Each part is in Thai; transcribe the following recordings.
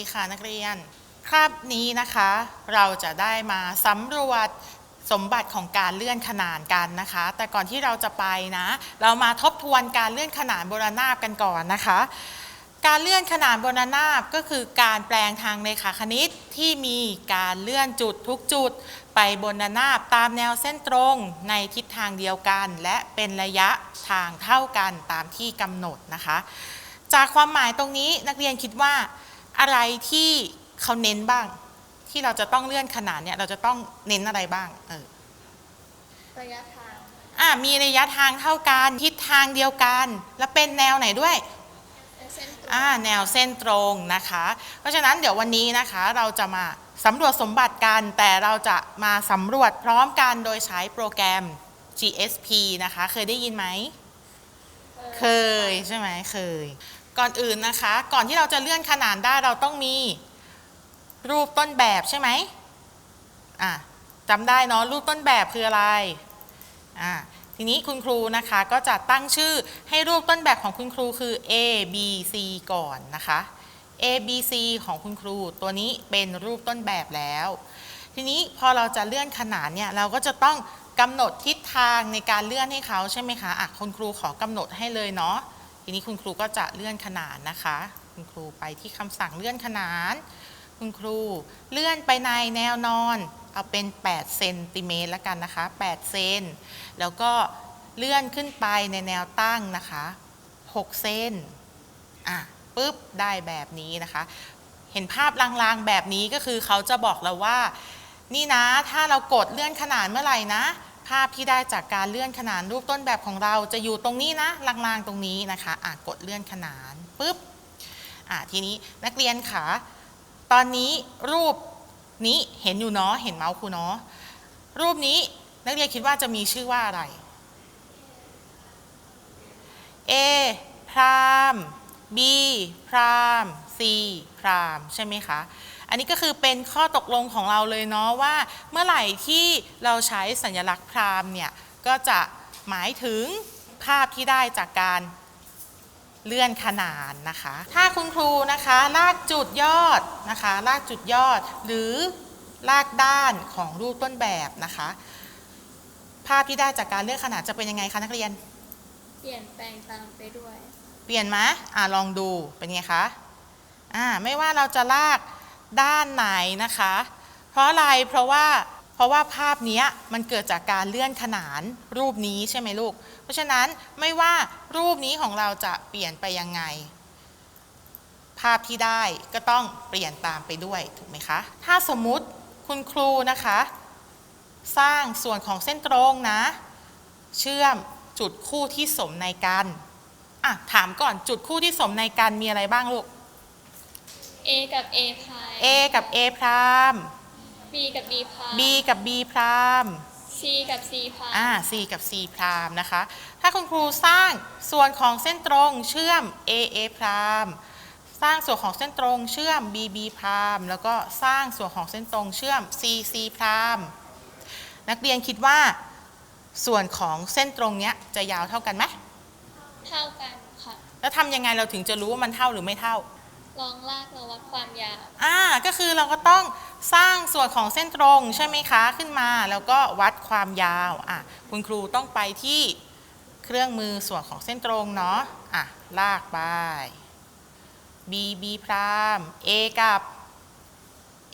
สวัสดีค่ะนักเรียน คราบนี้นะคะ เราจะได้มาสำรวจสมบัติของการเลื่อนขนานกันนะคะ แต่ก่อนที่เราจะไปนะ เรามาทบทวนการเลื่อนขนานบนระนาบกันก่อนนะคะ การเลื่อนขนานบนระนาบก็คือการแปลงทางเลขาคณิตที่มีการเลื่อนจุดทุกจุด ไปบนระนาบตามแนวเส้นตรงในทิศทางเดียวกัน และเป็นระยะทางเท่ากันตามที่กำหนดนะคะ จากความหมายตรงนี้นักเรียนคิดว่า อะไรที่เขาเน้นบ้าง ที่เราจะต้องเลื่อนขนานเนี่ยเราจะต้องเน้นอะไรบ้างเออระยะทางอะมีระยะทางเท่ากันทิศทางเดียวกัน และเป็นแนวไหนด้วยเส้นตรงอ่าแนวเส้นตรงนะคะ เพราะฉะนั้นเดี๋ยววันนี้นะคะเราจะมาสำรวจสมบัติกัน แต่เราจะมาสำรวจพร้อมกันโดยใช้โปรแกรม GSP นะคะ เคยได้ยินไหม เคยใช่ไหมเคย ก่อนอื่นนะคะ ก่อนที่เราจะเลื่อนขนานได้เราต้องมีรูปต้นแบบใช่ไหมอะจำได้เนาะรูปต้นแบบคืออะไรอะทีนี้คุณครูนะคะก็จะตั้งชื่อให้รูปต้นแบบของคุณครูคือ A B C ก่อนนะคะ A B C ของคุณครู ตัวนี้เป็นรูปต้นแบบแล้ว ทีนี้พอเราจะเลื่อนขนานเนี่ยเราก็จะต้องกำหนดทิศทางในการเลื่อนให้เขาใช่ไหมคะอะคุณครูขอกำหนดให้เลยเนาะ ทีนี้คุณครูก็จะเลื่อนขนานนะคะ คุณครูไปที่คำสั่งเลื่อนขนาน คุณครูเลื่อนไปในแนวนอน เอาเป็น8เซนติเมตรแล้วกันนะคะ8เซนแล้วก็เลื่อนขึ้นไปในแนวตั้งนะคะ6เซนอะปุ๊บได้แบบนี้นะคะ เห็นภาพลางๆแบบนี้ก็คือเขาจะบอกเราว่า นี่นะถ้าเรากดเลื่อนขนานเมื่อไหร่นะ ภาพที่ได้จากการเลื่อนขนานรูปต้นแบบของเราจะอยู่ตรงนี้นะลางๆตรงนี้นะคะอะกดเลื่อนขนานปุ๊บอะทีนี้นักเรียนค่ะตอนนี้รูปนี้เห็นอยู่เนาะเห็นเมาส์ครูเนาะรูปนี้นักเรียนคิดว่าจะมีชื่อว่าอะไร A พราม B พราม C พราม ใช่ไหมคะ อันนี้ก็คือเป็นข้อตกลงของเราเลยเนาะว่า เมื่อไหร่ที่เราใช้สัญลักษณ์พรามเนี่ยก็จะหมายถึงภาพที่ได้จากการเลื่อนขนานนะคะ ถ้าคุณครูนะคะลากจุดยอดนะคะลากจุดยอด หรือลากด้านของรูปต้นแบบนะคะ ภาพที่ได้จากการเลื่อนขนานจะเป็นยังไงคะนักเรียน เปลี่ยนแปลงตามไปด้วย เปลี่ยนไหมอ่าลองดูเป็นไงคะอ่าไม่ว่าเราจะลาก ด้านไหนนะคะ เพราะอะไรเพราะว่าเพราะว่าภาพนี้มันเกิดจากการเลื่อนขนานรูปนี้ใช่ไหมลูก เพราะฉะนั้นไม่ว่ารูปนี้ของเราจะเปลี่ยนไปยังไง ภาพที่ได้ก็ต้องเปลี่ยนตามไปด้วยถูกไหมคะ ถ้าสมมุติคุณครูนะคะ สร้างส่วนของเส้นตรงนะ เชื่อมจุดคู่ที่สมในกันอะถามก่อนจุดคู่ที่สมในกันมีอะไรบ้างลูก A กับ A พาย A กับ A พราม B กับ B พาย B กับ B พราม C กับ C พาย อ่า C กับ C พรามนะคะ ถ้าคุณครูสร้างส่วนของเส้นตรงเชื่อม A A พรามสร้างส่วนของเส้นตรงเชื่อม B B พรามแล้วก็สร้างส่วนของเส้นตรงเชื่อม C C พรามนักเรียนคิดว่า ส่วนของเส้นตรงเนี้ยจะยาวเท่ากันไหมเท่ากันค่ะ แล้วทำยังไงเราถึงจะรู้ว่ามันเท่าหรือไม่เท่า ลองลากเราวัดความยาว อ่าก็คือเราก็ต้องสร้างส่วนของเส้นตรงใช่ไหมคะขึ้นมา แล้วก็วัดความยาวอะคุณครูต้องไปที่เครื่องมือส่วนของเส้นตรงเนาะอะลากไป B B พราม A กับ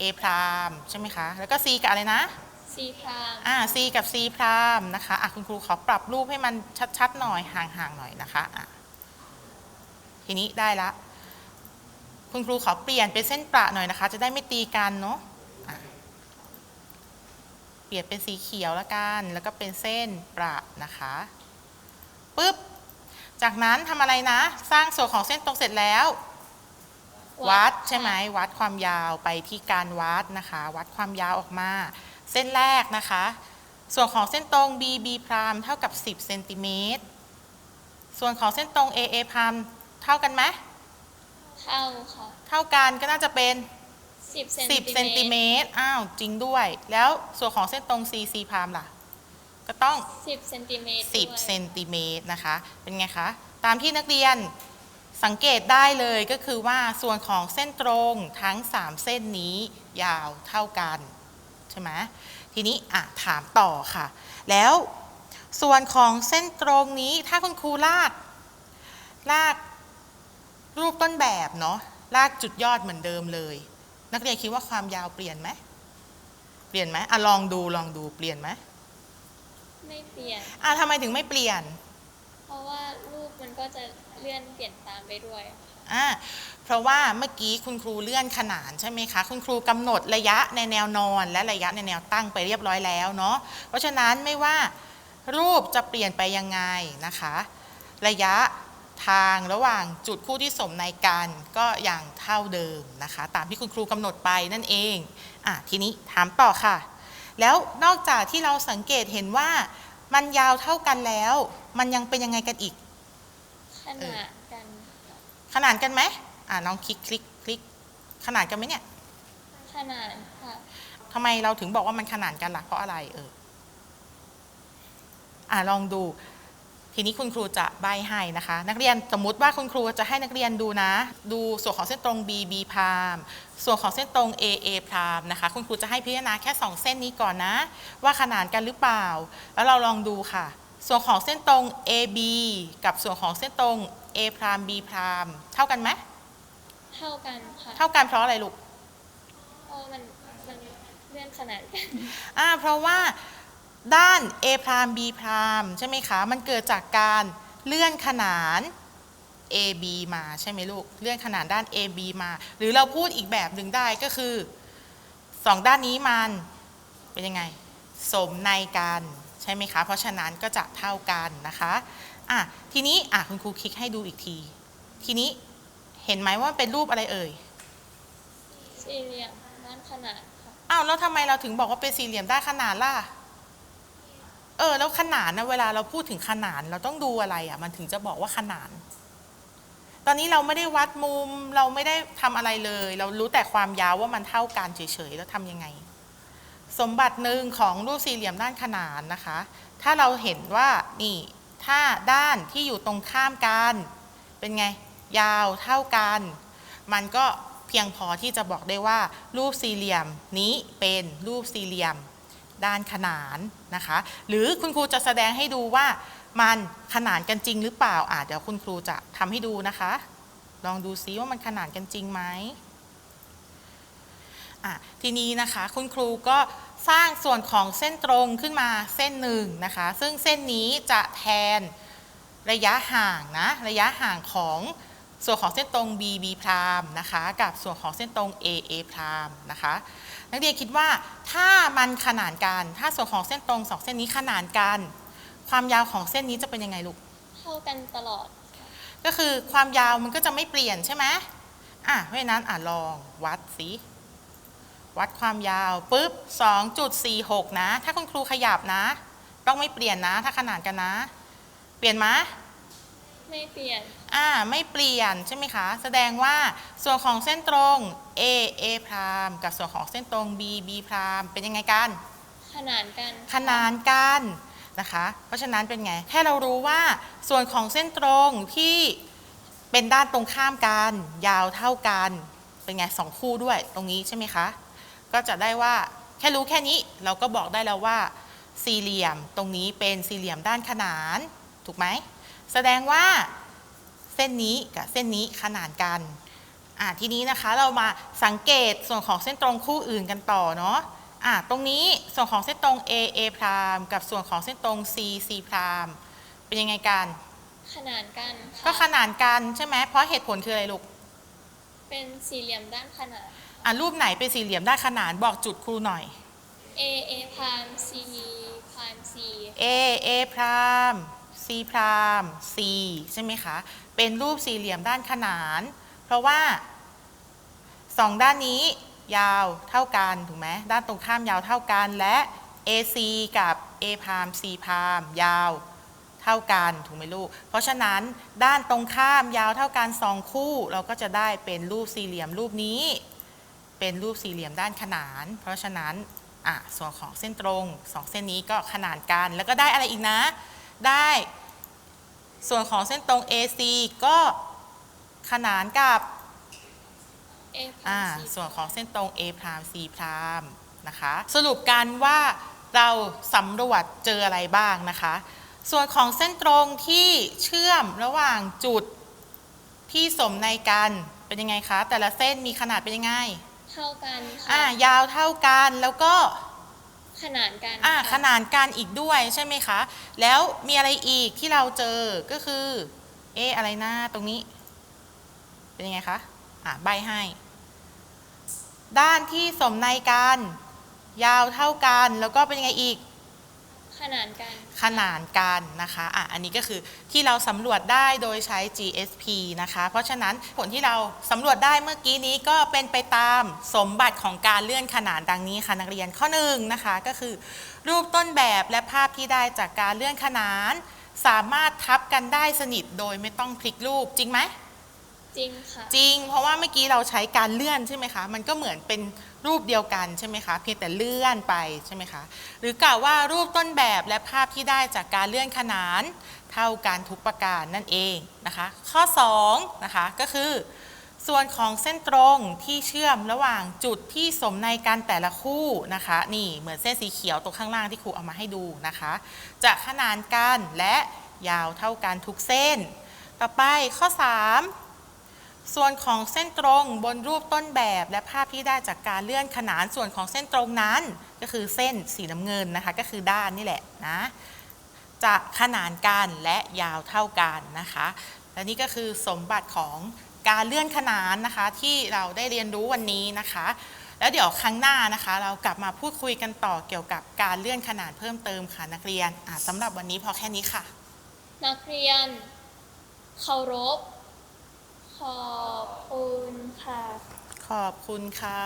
A พรามใช่ไหมคะ แล้วก็ C กับอะไรนะ C พรามอ่า C กับ C พรามนะคะอะคุณครูขอปรับรูปให้มันชัดๆหน่อยห่างๆหน่อยนะคะอะทีนี้ได้ละ คุณครูขอเปลี่ยนเป็นเส้นประหน่อยนะคะ จะได้ไม่ตีกันเนาะอะเปลี่ยนเป็นสีเขียวแล้วกัน แล้วก็เป็นเส้นประนะคะปุ๊บ จากนั้นทำอะไรนะ สร้างส่วนของเส้นตรงเสร็จแล้ว วัดใช่ไหมวัดความยาวไปที่การวัดนะคะ วัดความยาวออกมา เส้นแรกนะคะ ส่วนของเส้นตรง BB พรามเท่ากับ 10เซนติเมตรส่วนของเส้นตรง AA พรามเท่ากันไหม เท่าค่ะเท่ากันก็น่าจะเป็น10 10เซนติเมตรอ้าวจริงด้วย แล้วส่วนของเส้นตรง CC พรามล่ะ ก็ต้อง 10เซนติเมตร10เซนติเมตรนะคะ เป็นไงคะ ตามที่นักเรียนสังเกตได้เลยก็คือว่าส่วนของเส้นตรงทั้ง 3 เส้นนี้ยาวเท่ากันใช่ไหมทีนี้อะถามต่อค่ะ แล้วส่วนของเส้นตรงนี้ถ้าคุณครูลาก ลาก รูปต้นแบบเนาะลากจุดยอดเหมือนเดิมเลย นักเรียนคิดว่าความยาวเปลี่ยนไหมเปลี่ยนไหมอะลองดูลองดูเปลี่ยนไหมไม่เปลี่ยนอะทำไมถึงไม่เปลี่ยน เพราะว่ารูปมันก็จะเลื่อนเปลี่ยนตามไปด้วยค่ะอ่าเพราะว่าเมื่อกี้คุณครูเลื่อนขนานใช่ไหมคะ คุณครูกำหนดระยะในแนวนอน และระยะในแนวตั้งไปเรียบร้อยแล้วเนาะเพราะฉะนั้นไม่ว่ารูปจะเปลี่ยนไปยังไงนะคะ ระยะ ทางระหว่างจุดคู่ที่สมในกันก็อย่างเท่าเดิมนะคะ ตามที่คุณครูกำหนดไปนั่นเองอะทีนี้ถามต่อค่ะ แล้วนอกจากที่เราสังเกตเห็นว่ามันยาวเท่ากันแล้ว มันยังเป็นยังไงกันอีก ขนาดกันค่ะขนานกันไหมอ่าน้องคลิกคลิกคลิกขนานกันไหมเนี่ย ขนาดค่ะทำไมเราถึงบอกว่ามันขนานกันล่ะเพราะอะไรเอออ่าลองดู ทีนี้คุณครูจะใบให้นะคะ นักเรียนสมมุติว่าคุณครูจะให้นักเรียนดูนะ ดูส่วนของเส้นตรง B B พรามส่วนของเส้นตรง A A พรามนะคะ คุณครูจะให้พิจารณาแค่ 2 เส้นนี้ก่อนนะ ว่าขนานกันหรือเปล่า แล้วเราลองดูค่ะ ส่วนของเส้นตรง A B กับส่วนของเส้นตรง A พราม B พรามเท่ากันไหมเท่ากันค่ะเท่ากันเพราะอะไรลูกเพราะมันมันเลื่อนขนาดกันอ่าเพราะว่า ด้าน A พราม B พรามใช่ไหมคะ มันเกิดจากการเลื่อนขนาน AB มาใช่ไหมลูก เลื่อนขนานด้าน AB มา หรือเราพูดอีกแบบหนึ่งได้ก็คือสองด้านนี้มันเป็นยังไง สมในกันใช่ไหมคะ เพราะฉะนั้นก็จะเท่ากันนะคะอะทีนี้อะคุณครูคลิกให้ดูอีกที ทีนี้เห็นไหมว่าเป็นรูปอะไรเอ่ย สี่เหลี่ยมด้านขนาดค่ะ อ้าวแล้วทำไมเราถึงบอกว่าเป็นสี่เหลี่ยมด้านขนานล่ะ เออแล้วขนานนะเวลาเราพูดถึงขนานเราต้องดูอะไรอะ มันถึงจะบอกว่าขนานตอนนี้เราไม่ได้วัดมุมเราไม่ได้ทำอะไรเลย เรารู้แต่ความยาวว่ามันเท่ากันเฉยๆแล้วทำยังไง สมบัติหนึ่งของรูปสี่เหลี่ยมด้านขนานนะคะ ถ้าเราเห็นว่านี่ถ้าด้านที่อยู่ตรงข้ามกันเป็นไงยาวเท่ากัน มันก็เพียงพอที่จะบอกได้ว่า รูปสี่เหลี่ยมนี้เป็นรูปสี่เหลี่ยม ด้านขนานนะคะ หรือคุณครูจะแสดงให้ดูว่ามันขนานกันจริงหรือเปล่าอะเดี๋ยวคุณครูจะทำให้ดูนะคะ ลองดูซิว่ามันขนานกันจริงไหมทีนี้นะคะคุณครูก็สร้างส่วนของเส้นตรงขึ้นมาเส้นหนึ่งนะคะ ซึ่งเส้นนี้จะแทนระยะห่างนะระยะห่างของส่วนของเส้นตรง B B พรามนะคะ กับส่วนของเส้นตรง A A พรามนะคะ นักเรียนคิดว่าถ้ามันขนานกัน ถ้าส่วนของเส้นตรงสองเส้นนี้ขนานกัน ความยาวของเส้นนี้จะเป็นยังไงลูก เท่ากันตลอดค่ะก็คือความยาวมันก็จะไม่เปลี่ยนใช่ไหมอะเพราะฉะนั้นอะลองวัดสิวัดความยาวปุ๊บ 2.46 นะ ถ้าคุณครูขยับนะ ต้องไม่เปลี่ยนนะ ถ้าขนานกันนะ เปลี่ยนไหม ไม่เปลี่ยน อ่าไม่เปลี่ยนใช่ไหมคะ แสดงว่าส่วนของเส้นตรง A A พรามกับส่วนของเส้นตรง B B พรามเป็นยังไงกัน ขนาดกันขนานกันนะคะ เพราะฉะนั้นเป็นไง แค่เรารู้ว่าส่วนของเส้นตรงที่เป็นด้านตรงข้ามกัน ยาวเท่ากัน เป็นไงสองคู่ด้วยตรงนี้ใช่ไหมคะ ก็จะได้ว่าแค่รู้แค่นี้เราก็บอกได้แล้วว่า สี่เหลี่ยมตรงนี้เป็นสี่เหลี่ยมด้านขนาน ถูกไหม แสดงว่าเส้นนี้กับเส้นนี้ขนานกันอะทีนี้นะคะเรามาสังเกตส่วนของเส้นตรงคู่อื่นกันต่อเนาะอะตรงนี้ส่วนของเส้นตรง A A พรามกับส่วนของเส้นตรง C C พรามเป็นยังไงกัน ขนาดกันค่ะก็ขนานกันใช่ไหมเพราะเหตุผลคืออะไรลูกเป็นสี่เหลี่ยมด้านขนาดอะรูปไหนเป็นสี่เหลี่ยมด้านขนานบอกจุดครูหน่อย A A พาม C พาม C A A พราม C พราม C ใช่ไหมคะ เป็นรูปสี่เหลี่ยมด้านขนาน เพราะว่าสองด้านนี้ยาวเท่ากันถูกไหมด้านตรงข้ามยาวเท่ากันและ AC กับ A พราม C พรามยาวเท่ากันถูกไหมลูก เพราะฉะนั้นด้านตรงข้ามยาวเท่ากันสองคู่ เราก็จะได้เป็นรูปสี่เหลี่ยมรูปนี้ เป็นรูปสี่เหลี่ยมด้านขนาน เพราะฉะนั้นอะส่วนของเส้นตรงสองเส้นนี้ก็ขนานกัน แล้วก็ได้อะไรอีกนะ ได้ส่วนของเส้นตรง AC ก็ขนานกับ A อ่าพาม C ส่วนของเส้นตรง A พราม C พรามนะคะ สรุปกันว่าเราสำรวจเจออะไรบ้างนะคะ ส่วนของเส้นตรงที่เชื่อมระหว่างจุดที่สมในกันเป็นยังไงคะ แต่ละเส้นมีขนาดเป็นยังไง เท่ากันอ่าค่ะยาวเท่ากันแล้วก็ ขนานกันอ่าค่ะ ขนานกันอีกด้วยใช่ไหมคะ แล้วมีอะไรอีกที่เราเจอก็คือ เอะอะไรนะตรงนี้ เป็นยังไงคะอ่าใบให้ ด้านที่สมในกัน ยาวเท่ากัน แล้วก็เป็นยังไงอีก ขนานกัน ขนานกันนะคะอะอันนี้ก็คือที่เราสำรวจได้โดยใช้ GSP นะคะ เพราะฉะนั้นผลที่เราสำรวจได้เมื่อกี้นี้ก็เป็นไปตามสมบัติของการเลื่อนขนานดังนี้ค่ะนักเรียนข้อหนึ่งนะคะก็คือ รูปต้นแบบและภาพที่ได้จากการเลื่อนขนาน สามารถทับกันได้สนิทโดยไม่ต้องพลิกรูปจริงไหม จริงค่ะ จริง เพราะว่าเมื่อกี้เราใช้การเลื่อนใช่ไหมคะ มันก็เหมือนเป็นรูปเดียวกันใช่ไหมคะ เพียงแต่เลื่อนไปใช่ไหมคะ หรือกล่าวว่ารูปต้นแบบและภาพที่ได้จากการเลื่อนขนานเท่ากันทุกประการนั่นเองนะคะ ข้อ2นะคะก็คือ ส่วนของเส้นตรงที่เชื่อมระหว่างจุดที่สมในกันแต่ละคู่นะคะ นี่เหมือนเส้นสีเขียวตรงข้างล่างที่ครูเอามาให้ดูนะคะ จะขนานกันและยาวเท่ากันทุกเส้น ต่อไปข้อ 3 ส่วนของเส้นตรงบนรูปต้นแบบและภาพที่ได้จากการเลื่อนขนานส่วนของเส้นตรงนั้น ก็คือเส้นสีน้ำเงินนะคะ ก็คือด้านนี่แหละนะจะขนานกันและยาวเท่ากันนะคะ และนี่ก็คือสมบัติของการเลื่อนขนานนะคะที่เราได้เรียนรู้วันนี้นะคะ แล้วเดี๋ยวครั้งหน้านะคะ เรากลับมาพูดคุยกันต่อเกี่ยวกับการเลื่อนขนานเพิ่มเติมค่ะนักเรียนสำหรับวันนี้พอแค่นี้ค่ะ นักเรียนเคารพ ขอบคุณค่ะ ขอบคุณค่ะ